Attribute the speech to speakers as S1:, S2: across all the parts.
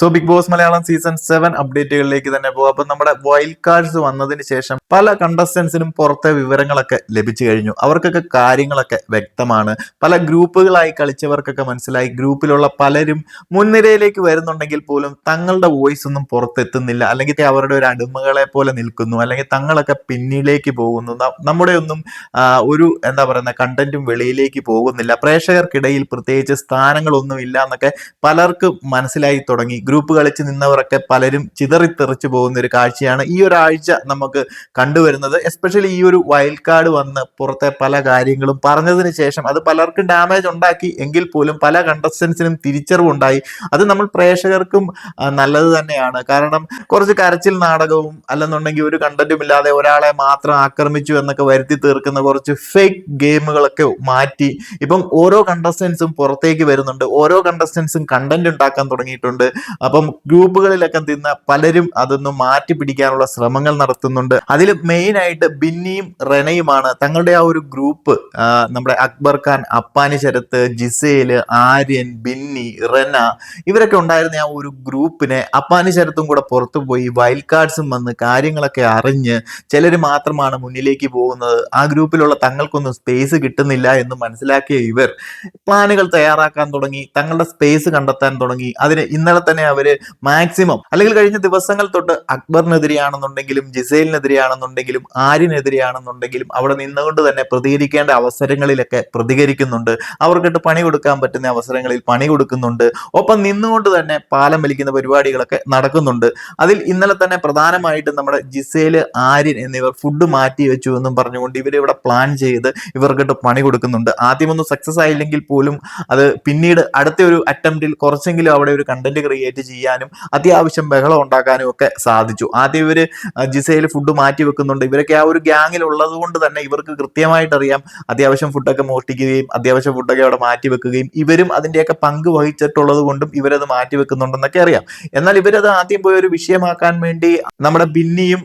S1: So Bigg Boss Malayalam season seven അപ്ഡേറ്റുകളിലേക്ക് തന്നെ പോകും. അപ്പൊ നമ്മുടെ വൈൽഡ് കാർഡ്സ് വന്നതിന് ശേഷം പല കണ്ടസ്റ്റൻസിനും പുറത്തെ വിവരങ്ങളൊക്കെ ലഭിച്ചു കഴിഞ്ഞു. അവർക്കൊക്കെ കാര്യങ്ങളൊക്കെ വ്യക്തമാണ്. പല ഗ്രൂപ്പുകളായി കളിച്ചവർക്കൊക്കെ മനസ്സിലായി. ഗ്രൂപ്പിലുള്ള പലരും മുൻനിരയിലേക്ക് വരുന്നുണ്ടെങ്കിൽ പോലും തങ്ങളുടെ വോയിസ് ഒന്നും പുറത്തെത്തുന്നില്ല. അല്ലെങ്കിൽ അവരുടെ ഒരു അടിമകളെ പോലെ നിൽക്കുന്നു. അല്ലെങ്കിൽ തങ്ങളൊക്കെ പിന്നിലേക്ക് പോകുന്നു. നമ്മുടെ ഒന്നും ഒരു എന്താ പറയുന്ന കണ്ടന്റും വെളിയിലേക്ക് പോകുന്നില്ല. പ്രേക്ഷകർക്കിടയിൽ പ്രത്യേകിച്ച് സ്ഥാനങ്ങളൊന്നും ഇല്ല എന്നൊക്കെ പലർക്കും മനസ്സിലായി തുടങ്ങി. ഗ്രൂപ്പ് കളിച്ച് നിന്നവരൊക്കെ പലരും ചിതറിത്തെറിച്ച് പോകുന്ന ഒരു കാഴ്ചയാണ് ഈ ഒരാഴ്ച നമുക്ക് കണ്ടുവരുന്നത്. എസ്പെഷ്യലി ഈ ഒരു വൈൽഡ് കാർഡ് വന്ന് പുറത്തെ പല കാര്യങ്ങളും പറഞ്ഞതിന് ശേഷം അത് പലർക്കും ഡാമേജ് ഉണ്ടാക്കി എങ്കിൽ പോലും പല കണ്ടസ്റ്റൻസിനും തിരിച്ചറിവുണ്ടായി. അത് നമ്മൾ പ്രേക്ഷകർക്കും നല്ലത് തന്നെയാണ്. കാരണം കുറച്ച് കരച്ചിൽ നാടകവും അല്ലെന്നുണ്ടെങ്കിൽ ഒരു കണ്ടന്റും ഇല്ലാതെ ഒരാളെ മാത്രം ആക്രമിച്ചു എന്നൊക്കെ വരുത്തി തീർക്കുന്ന കുറച്ച് ഫേക്ക് ഗെയിമുകളൊക്കെ മാറ്റി ഇപ്പം ഓരോ കണ്ടസ്റ്റൻസും പുറത്തേക്ക് വരുന്നുണ്ട്. ഓരോ കണ്ടസ്റ്റൻസും കണ്ടന്റ് ഉണ്ടാക്കാൻ തുടങ്ങിയിട്ടുണ്ട്. അപ്പം ഗ്രൂപ്പുകളിലൊക്കെ തിന്ന പലരും അതൊന്ന് മാറ്റി പിടിക്കാനുള്ള ശ്രമങ്ങൾ നടത്തുന്നുണ്ട്. അതിൽ മെയിൻ ആയിട്ട് ബിന്നിയും റെനയുമാണ്. തങ്ങളുടെ ആ ഒരു ഗ്രൂപ്പ് നമ്മുടെ അക്ബർ ഖാൻ അപ്പാനി ശരത്ത് ജിസേൽ ആര്യൻ ബിന്നി റെന ഇവരൊക്കെ ഉണ്ടായിരുന്ന ആ ഒരു ഗ്രൂപ്പിനെ അപ്പാനി ശരത്തും കൂടെ പുറത്തു പോയി വൈൽഡ് കാർഡ്സും വന്ന് കാര്യങ്ങളൊക്കെ അറിഞ്ഞ് ചിലർ മാത്രമാണ് മുന്നിലേക്ക് പോകുന്നത്. ആ ഗ്രൂപ്പിലുള്ള തങ്ങൾക്കൊന്നും സ്പേസ് കിട്ടുന്നില്ല എന്ന് മനസ്സിലാക്കിയ ഇവർ പ്ലാനുകൾ തയ്യാറാക്കാൻ തുടങ്ങി. തങ്ങളുടെ സ്പേസ് കണ്ടെത്താൻ തുടങ്ങി. അതിന് ഇന്നലെ തന്നെ അവർ മാക്സിമം അല്ലെങ്കിൽ കഴിഞ്ഞ ദിവസങ്ങൾ തൊട്ട് അക്ബറിനെതിരെയാണെന്നുണ്ടെങ്കിലും ജിസൈലിനെതിരെയാണെന്നുണ്ടെങ്കിലും ആര്യനെതിരെയാണെന്നുണ്ടെങ്കിലും അവിടെ നിന്നുകൊണ്ട് തന്നെ പ്രതികരിക്കേണ്ട അവസരങ്ങളിലൊക്കെ പ്രതികരിക്കുന്നുണ്ട്. അവർക്കിട്ട് പണി കൊടുക്കാൻ പറ്റുന്ന അവസരങ്ങളിൽ പണി കൊടുക്കുന്നുണ്ട്. ഒപ്പം നിന്നുകൊണ്ട് തന്നെ പാലം വലിക്കുന്ന പരിപാടികളൊക്കെ നടക്കുന്നുണ്ട്. അതിൽ ഇന്നലെ തന്നെ പ്രധാനമായിട്ടും നമ്മുടെ ജിസേൽ ആര്യൻ എന്നിവർ ഫുഡ് മാറ്റി വെച്ചു എന്നും പറഞ്ഞുകൊണ്ട് ഇവരിവിടെ പ്ലാൻ ചെയ്ത് ഇവർക്കിട്ട് പണി കൊടുക്കുന്നുണ്ട്. ആദ്യമൊന്നും സക്സസ് ആയില്ലെങ്കിൽ പോലും അത് പിന്നീട് അടുത്ത ഒരു അറ്റംപ്റ്റിൽ കുറച്ചെങ്കിലും അവിടെ ഒരു കണ്ടന്റ് ക്രിയേറ്റ് ചെയ്യാനും അത്യാവശ്യം ബഹളം ഉണ്ടാക്കാനും ഒക്കെ സാധിച്ചു. ആദ്യം ഇവർ ജിസയിൽ ഫുഡ് മാറ്റി വെക്കുന്നുണ്ട്. ഇവരൊക്കെ ആ ഒരു ഗ്യാങ്ങിൽ ഉള്ളത് കൊണ്ട് തന്നെ ഇവർക്ക് കൃത്യമായിട്ട് അറിയാം. അത്യാവശ്യം ഫുഡൊക്കെ മോഷ്ടിക്കുകയും അത്യാവശ്യം ഫുഡൊക്കെ അവിടെ മാറ്റി വെക്കുകയും ഇവരും അതിന്റെയൊക്കെ പങ്ക് വഹിച്ചിട്ടുള്ളത് കൊണ്ടും ഇവരത് മാറ്റി വെക്കുന്നുണ്ടെന്നൊക്കെ അറിയാം. എന്നാൽ ഇവരത് ആദ്യം പോയി ഒരു വിഷയമാക്കാൻ വേണ്ടി നമ്മുടെ ബിന്നിയും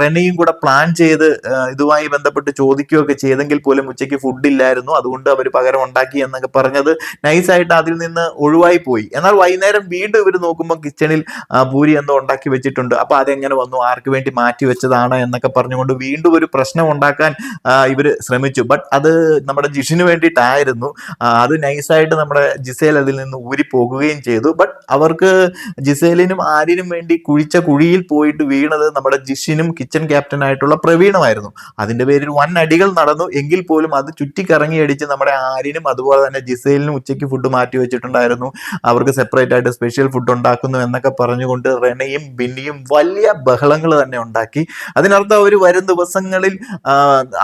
S1: റെനയും കൂടെ പ്ലാൻ ചെയ്ത് ഇതുമായി ബന്ധപ്പെട്ട് ചോദിക്കുകയൊക്കെ ചെയ്തെങ്കിൽ പോലും ഉച്ചയ്ക്ക് ഫുഡ് ഇല്ലായിരുന്നു. അതുകൊണ്ട് അവർ പകരം ഉണ്ടാക്കി എന്നൊക്കെ പറഞ്ഞത് നൈസായിട്ട് അതിൽ നിന്ന് ഒഴിവായി പോയി. എന്നാൽ വൈകുന്നേരം വീണ്ടും ഇവർ നോക്കുമ്പോൾ കിച്ചണിൽ പൂരി എന്തോ ഉണ്ടാക്കി വെച്ചിട്ടുണ്ട്. അപ്പൊ അതെങ്ങനെ വന്നു? ആർക്ക് വേണ്ടി മാറ്റി വെച്ചതാണ് എന്നൊക്കെ പറഞ്ഞുകൊണ്ട് വീണ്ടും ഒരു പ്രശ്നം ഉണ്ടാക്കാൻ ഇവർ ശ്രമിച്ചു. ബട്ട് അത് നമ്മുടെ ജിഷിന് വേണ്ടിയിട്ടായിരുന്നു. അത് നൈസായിട്ട് നമ്മുടെ ജിസേൽ അതിൽ നിന്ന് ഊരി പോകുകയും ചെയ്തു. ബട്ട് അവർക്ക് ജിസേലിനും ആര്യനും വേണ്ടി കുഴിച്ച കുഴിയിൽ പോയിട്ട് വീണത് നമ്മുടെ ജിഷിനും കിച്ചൺ ക്യാപ്റ്റൻ ആയിട്ടുള്ള പ്രവീണമായിരുന്നു. അതിന്റെ പേരിൽ വൻ അടികൾ നടന്നു. എങ്കിൽ പോലും അത് ചുറ്റിക്കറങ്ങി അടിച്ച് നമ്മുടെ ആര്യനും അതുപോലെ തന്നെ ജിസേലിനും ഉച്ചയ്ക്ക് ഫുഡ് മാറ്റി വെച്ചിട്ടുണ്ടായിരുന്നു. അവർക്ക് സെപ്പറേറ്റ് ആയിട്ട് സ്പെഷ്യൽ ഫുഡ് ഉണ്ടാക്കുന്നു എന്നൊക്കെ പറഞ്ഞുകൊണ്ട് റെനയും ബിന്നിയും വലിയ ബഹളങ്ങൾ തന്നെ ഉണ്ടാക്കി. അതിനർത്ഥം അവർ വരും ദിവസങ്ങളിൽ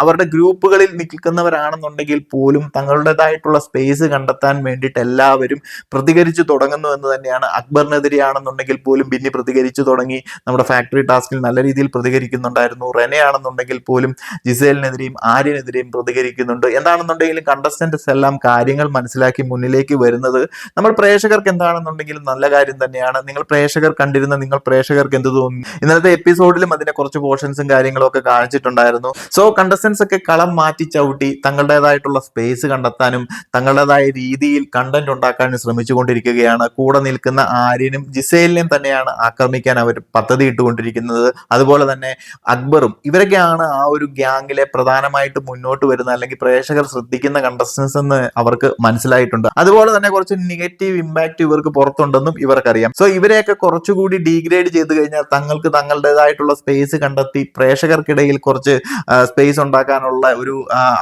S1: അവരുടെ ഗ്രൂപ്പുകളിൽ നിൽക്കുന്നവരാണെന്നുണ്ടെങ്കിൽ പോലും തങ്ങളുടേതായിട്ടുള്ള സ്പേസ് കണ്ടെത്താൻ വേണ്ടിയിട്ട് എല്ലാവരും പ്രതികരിച്ചു തുടങ്ങുന്നു എന്ന് തന്നെയാണ്. അക്ബറിനെതിരെയാണെന്നുണ്ടെങ്കിൽ പോലും ബിന്നി പ്രതികരിച്ചു തുടങ്ങി. നമ്മുടെ ഫാക്ടറി ടാസ്കിൽ നല്ല രീതിയിൽ പ്രതികരിക്കുന്നുണ്ടായിരുന്നു. റെനയാണെന്നുണ്ടെങ്കിൽ പോലും ജിസേലിനെതിരെയും ആര്യനെതിരെയും പ്രതികരിക്കുന്നുണ്ട്. എന്താണെന്നുണ്ടെങ്കിലും കണ്ടസ്റ്റന്റ്സ് എല്ലാം കാര്യങ്ങൾ മനസ്സിലാക്കി മുന്നിലേക്ക് വരുന്നത്. നമ്മൾ പ്രേക്ഷകർക്ക് എന്താണെന്നുണ്ടെങ്കിലും നല്ല കാര്യം തന്നെയാണ്. നിങ്ങൾ പ്രേക്ഷകർ കണ്ടിരുന്ന നിങ്ങൾ പ്രേക്ഷകർക്ക് എന്ത് തോന്നി? ഇന്നലത്തെ എപ്പിസോഡിലും അതിന്റെ കുറച്ച് പോർഷൻസും കാര്യങ്ങളും ഒക്കെ കാണിച്ചിട്ടുണ്ടായിരുന്നു. സോ കണ്ടസ്റ്റൻസ് ഒക്കെ കളം മാറ്റി ചവിട്ടി തങ്ങളുടേതായിട്ടുള്ള സ്പേസ് കണ്ടെത്താനും തങ്ങളുടേതായ രീതിയിൽ കണ്ടന്റ് ഉണ്ടാക്കാനും ശ്രമിച്ചുകൊണ്ടിരിക്കുകയാണ്. കൂടെ നിൽക്കുന്ന ആര്യനും ജിസേലിനെയും തന്നെയാണ് ആക്രമിക്കാൻ അവർ പദ്ധതി ഇട്ടുകൊണ്ടിരിക്കുന്നത്. അതുപോലെ തന്നെ അക്ബറും ഇവരൊക്കെയാണ് ആ ഒരു ഗ്യാങ്ങിലെ പ്രധാനമായിട്ട് മുന്നോട്ട് വരുന്ന അല്ലെങ്കിൽ പ്രേക്ഷകർ ശ്രദ്ധിക്കുന്ന കണ്ടസ്റ്റൻസ് എന്ന് അവർക്ക് മനസ്സിലായിട്ടുണ്ട്. അതുപോലെ തന്നെ കുറച്ച് നെഗറ്റീവ് ഇമ്പാക്റ്റ് ഇവർക്ക് പുറത്തുണ്ടെന്നും ഇവർക്കറിയാം. സോ ഇവരെയൊക്കെ കുറച്ചുകൂടി ഡീഗ്രേഡ് ചെയ്ത് കഴിഞ്ഞാൽ തങ്ങൾക്ക് തങ്ങളുടേതായിട്ടുള്ള സ്പേസ് കണ്ടെത്തി പ്രേക്ഷകർക്കിടയിൽ കുറച്ച് സ്പേസ് ഉണ്ടാക്കാനുള്ള ഒരു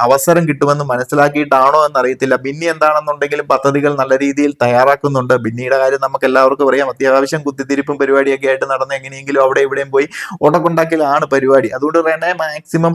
S1: അവസരം കിട്ടുമെന്ന് മനസ്സിലാക്കിയിട്ടാണോ എന്നറിയത്തില്ല. ബിന്നി എന്താണെന്നുണ്ടെങ്കിലും പദ്ധതികൾ നല്ല രീതിയിൽ തയ്യാറാക്കുന്നുണ്ട്. ബിന്നിയുടെ കാര്യം നമുക്ക് എല്ലാവർക്കും അറിയാം. അത്യാവശ്യം കുത്തിത്തിരിപ്പും പരിപാടിയൊക്കെ ആയിട്ട് നടന്ന് എങ്ങനെയെങ്കിലും അവിടെ ഇവിടെയും പോയി ഉടക്കുണ്ടാക്കലാണ് പരിപാടി. അതുകൊണ്ട് റെനെ മാക്സിമം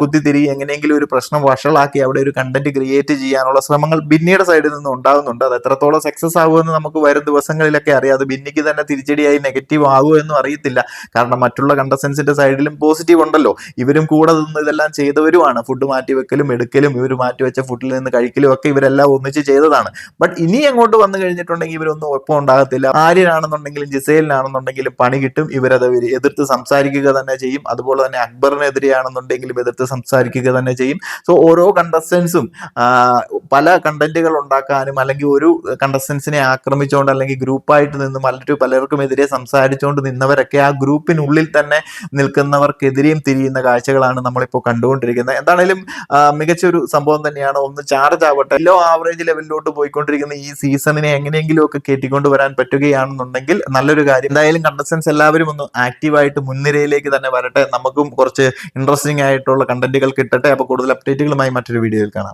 S1: കുത്തിത്തിരി എങ്ങനെയെങ്കിലും ഒരു പ്രശ്നം വഷളാക്കി അവിടെ ഒരു കണ്ടന്റ് ക്രിയേറ്റ് ചെയ്യാനുള്ള ശ്രമങ്ങൾ ബിന്നിയുടെ സൈഡിൽ നിന്ന് ഉണ്ടാകുന്നുണ്ട്. അത് എത്രത്തോളം സക്സസ് ആകുമെന്ന് നമുക്ക് വരും ദിവസങ്ങളിലൊക്കെ അറിയാം. അത് ബിന്നിക്ക് തന്നെ തിരിച്ചടിയായി നെഗറ്റീവ് ആകുമോ എന്നും അറിയത്തില്ല. കാരണം മറ്റുള്ള കണ്ടസ്റ്റൻസിന്റെ സൈഡിലും പോസിറ്റീവ് ഉണ്ടല്ലോ. ഇവരും കൂടെ നിന്ന് ഇതെല്ലാം ചെയ്തവരുമാണ്. ഫുഡ് മാറ്റി വെക്കലും എടുക്കലും ഇവർ മാറ്റി വെച്ച ഫുഡിൽ നിന്ന് കഴിക്കലും ഒക്കെ ഇവരെല്ലാം ഒന്നിച്ച് ചെയ്തതാണ്. ബട്ട് ഇനി അങ്ങോട്ട് വന്നു കഴിഞ്ഞിട്ടുണ്ടെങ്കിൽ ഇവരൊന്നും ഒപ്പം ഉണ്ടാകത്തില്ല. ആര്യനാണെന്നുണ്ടെങ്കിലും ജിസേലിനാണെന്നുണ്ടെങ്കിലും പണി കിട്ടും. ഇവരത് ഇവർ എതിർത്ത് സംസാരിക്കുക തന്നെ ചെയ്യും. അതുപോലെ തന്നെ അക്ബറിനെതിരെയാണെന്നുണ്ടെങ്കിലും എതിർത്ത് സംസാരിക്കുക തന്നെ ചെയ്യും. സോ ഓരോ കണ്ടസ്റ്റൻസും പല കണ്ടന്റുകൾ ഉണ്ടാക്കാനും അല്ലെങ്കിൽ ഒരു കണ്ടസ്റ്റൻസിനെ ആക്രമിച്ചുകൊണ്ട് അല്ലെങ്കിൽ ഗ്രൂപ്പ് ഗ്രൂപ്പായിട്ട് നിന്ന് മറ്റു പലർക്കുമെതിരെ സംസാരിച്ചുകൊണ്ട് നിന്നവരൊക്കെ ആ ഗ്രൂപ്പിനുള്ളിൽ തന്നെ നിൽക്കുന്നവർക്കെതിരെയും തിരിയുന്ന കാഴ്ചകളാണ് നമ്മളിപ്പോൾ കണ്ടുകൊണ്ടിരിക്കുന്നത്. എന്താണേലും മികച്ചൊരു സംഭവം തന്നെയാണ്. ഒന്ന് ചാർജ് ആവട്ടെ ലോ ആവറേജ് ലെവലിലോട്ട് പോയിക്കൊണ്ടിരിക്കുന്ന ഈ സീസണിനെ എങ്ങനെയെങ്കിലും ഒക്കെ കയറ്റിക്കൊണ്ട് വരാൻ പറ്റുകയാണെന്നുണ്ടെങ്കിൽ നല്ലൊരു കാര്യം. എന്തായാലും കണ്ടസ്റ്റൻസ് എല്ലാവരും ഒന്ന് ആക്റ്റീവായിട്ട് മുൻനിരയിലേക്ക് തന്നെ വരട്ടെ. നമുക്കും കുറച്ച് ഇൻട്രസ്റ്റിംഗ് ആയിട്ടുള്ള കണ്ടന്റുകൾ കിട്ടട്ടെ. അപ്പോൾ കൂടുതൽ അപ്ഡേറ്റുകളുമായി മറ്റൊരു വീഡിയോയിൽ കാണാം.